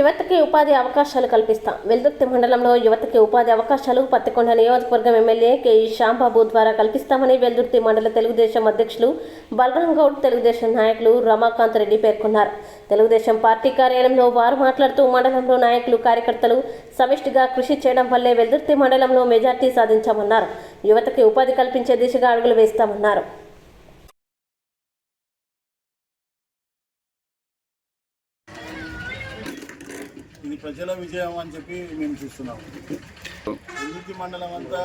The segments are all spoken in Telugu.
యువతకి ఉపాధి అవకాశాలు కల్పిస్తాం. వెల్దుర్తి మండలంలో యువతకి ఉపాధి అవకాశాలు పత్తికొండ నియోజకవర్గం ఎమ్మెల్యే కేఈ శ్యాంబాబు ద్వారా కల్పిస్తామని వెల్దుర్తి మండల తెలుగుదేశం అధ్యక్షులు బలరాం గౌడ్ తెలుగుదేశం నాయకులు రమాకాంత్ రెడ్డి పేర్కొన్నారు. తెలుగుదేశం పార్టీ కార్యాలయంలో వారు మాట్లాడుతూ మండలంలో నాయకులు కార్యకర్తలు సమిష్టిగా కృషి చేయడం వల్లే వెల్దుర్తి మండలంలో మెజార్టీ సాధించామన్నారు. యువతకి ఉపాధి కల్పించే దిశగా అడుగులు వేస్తామన్నారు. ఇది ప్రజల విజయం అని చెప్పి మేము చూస్తున్నాం వెల్లుతి మండలం అంతా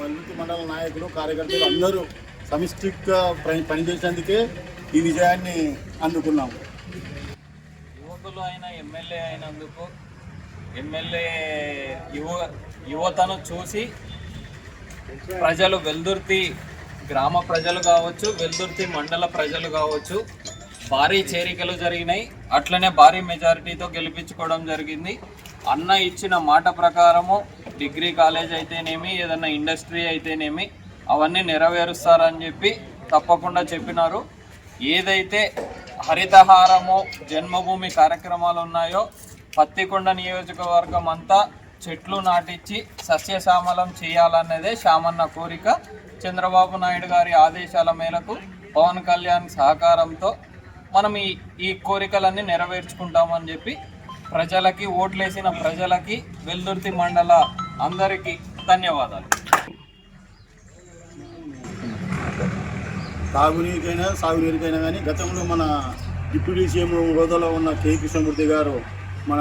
వెల్లుతి మండల నాయకులు కార్యకర్తలు అందరూ సమిష్టిగా పని పనిచేసేందుకే ఈ విజయాన్ని అందుకున్నాము. యువకులు అయిన ఎమ్మెల్యే అయినందుకు ఎమ్మెల్యే యువ యువతను చూసి ప్రజలు వెల్దుర్తి గ్రామ ప్రజలు కావచ్చు వెల్దుర్తి మండల ప్రజలు కావచ్చు భారీ చేరికలు జరిగినాయి. అట్లనే భారీ మెజారిటీతో గెలిపించుకోవడం జరిగింది. అన్న ఇచ్చిన మాట ప్రకారము డిగ్రీ కాలేజ్ అయితేనేమి ఏదైనా ఇండస్ట్రీ అయితేనేమి అవన్నీ నెరవేరుస్తారని చెప్పి తప్పకుండా చెప్పినారు. ఏదైతే హరితహారము జన్మభూమి కార్యక్రమాలు ఉన్నాయో పత్తికొండ నియోజకవర్గం అంతా చెట్లు నాటించి సస్యశ్యామలం చేయాలన్నదే శ్యామన్న కోరిక. చంద్రబాబు నాయుడు గారి ఆదేశాల మేరకు పవన్ కళ్యాణ్ సహకారంతో మనం ఈ ఈ కోరికలన్నీ నెరవేర్చుకుంటామని చెప్పి ప్రజలకి ఓట్లేసిన ప్రజలకి వెల్దుర్తి మండల అందరికీ ధన్యవాదాలు. తాగునీరికైనా సాగునీరుకైనా కానీ గతంలో మన డిప్యూటీ సీఎం హోదాలో ఉన్న కే. కృష్ణమూర్తి గారు మన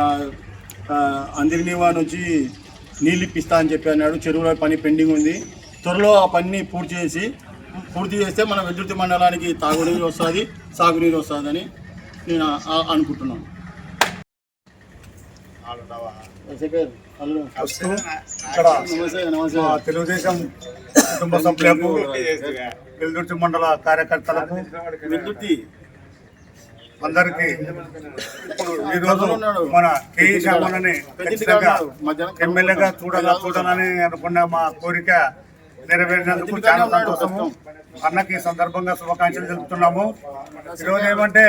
అందరినీ అందిరినివా నుంచి నీళ్ళు ఇప్పిస్తా అని చెప్పి అన్నాడు. చెరువులో పని పెండింగ్ ఉంది. త్వరలో ఆ పనిని పూర్తి చేసి పూర్తి చేస్తే మన వెల్లుర్తి మండలానికి తాగునీరు వస్తుంది. సాగునీరు వస్తుందని నేను అనుకుంటున్నాను. తెలుగుదేశం కుటుంబ సభ్యులకు వెల్దుర్తి మండల కార్యకర్తలకు వెల్లుర్తి అందరికీ ఈరోజు మన కేఈ శ్యామలని ఖచ్చితంగా ఎమ్మెల్యేగా చూడాలా చూడాలని అనుకున్న మా కోరిక నెరవేరినందుకు చాలా సంతోషము అన్నకి సందర్భంగా శుభాకాంక్షలు తెలుపుతున్నాము. ఈరోజు ఏమంటే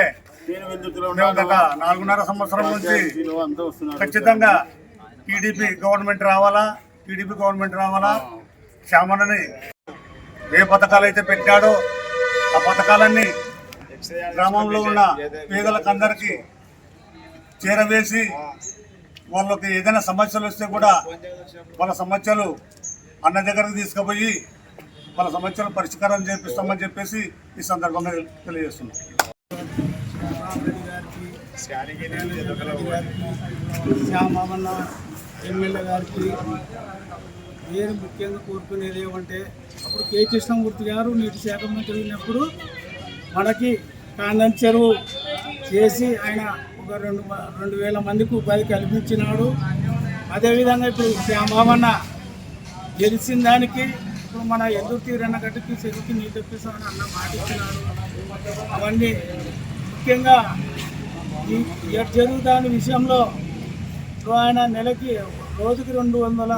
గత నాలుగున్నర సంవత్సరం నుంచి ఖచ్చితంగా టీడీపీ గవర్నమెంట్ రావాలా? టీడీపీ గవర్నమెంట్ రావాలా? శ్యామలని ఏ పథకాలు అయితే పెట్టాడో ఆ పథకాలన్నీ గ్రామంలో ఉన్న పేదలకు అందరికీ చేరవేసి వాళ్ళకి ఏదైనా సమస్యలు వస్తే కూడా వాళ్ళ సమస్యలు అన్న దగ్గరకు తీసుకుపోయి వాళ్ళ సమస్యలు పరిష్కారం చేపిస్తామని చెప్పేసి ఈ సందర్భంగా తెలియజేస్తున్నాం. శ్యామన్న ఎమ్మెల్యే గారికి నేను ముఖ్యంగా కోరుకునేది ఏమంటే అప్పుడు కే. కృష్ణమూర్తి గారు నీటి శాఖ మంత్రి ఉన్నప్పుడు మనకి కాందం చెరువు చేసి ఆయన ఒక రెండు రెండు వేల మందికి ఉపాధి కల్పించినాడు. అదేవిధంగా ఇప్పుడు శ్యామన్న గెలిచిన దానికి ఇప్పుడు మన ఎదురు తీరన్న గట్టుకి చెరువుకి నీళ్ళు తెప్పిస్తామని అన్న మాట ఇచ్చినారు. అవన్నీ ముఖ్యంగా ఈ ఈ చెరువు దాని విషయంలో ఆయన నెలకి రోజుకి రెండు వందల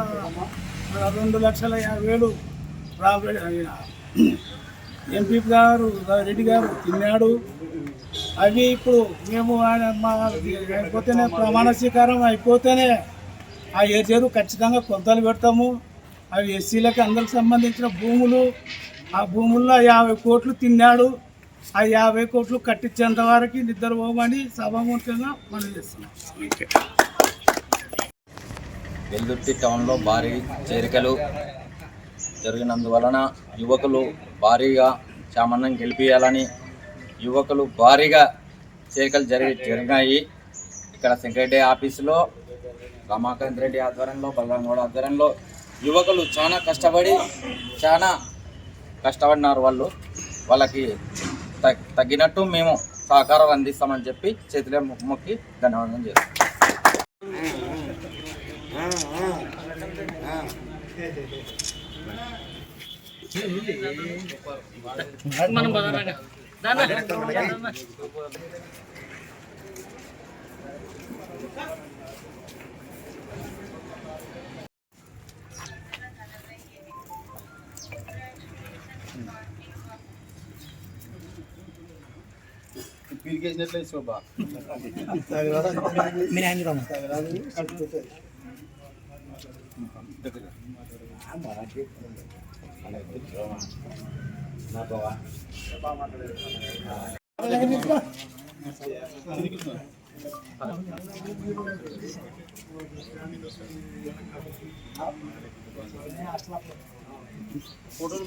రెండు లక్షల యాభై వేలు రాబడి ఎంపీ గారు రెడ్డి గారు తిన్నాడు. అవి ఇప్పుడు మేము ఆయన మా అయిపోతేనే ప్రమాణ స్వీకారం అయిపోతేనే ఆ ఏ చెరువు ఖచ్చితంగా కొలతలు పెడతాము. అవి ఎస్సీలకి అందరికి సంబంధించిన భూములు. ఆ భూముల్లో యాభై కోట్లు తిన్నాడు. ఆ యాభై కోట్లు కట్టించేంత వరకు నిద్ర పోమని సభాముఖంగా మనం చేస్తున్నాం. వెల్దుర్తి టౌన్లో భారీ చేరికలు జరిగినందువలన యువకులు భారీగా చామన్నం గెలిపించాలని యువకులు భారీగా చేరికలు జరిగి జరిగినాయి. ఇక్కడ సెక్రటరీ ఆఫీసులో రమాకాంత్ రెడ్డి ఆధ్వర్యంలో బలరాం గౌడ ఆధ్వర్యంలో యువకులు చాలా కష్టపడి చాలా కష్టపడినారు వాళ్ళు. వాళ్ళకి తగ్గినట్టు మేము సహకారం అందిస్తామని చెప్పి చేతిలో మొక్కి ధన్యవాదం చేస్తాం పీరికేసినట్లే శోభ ఫోటోలు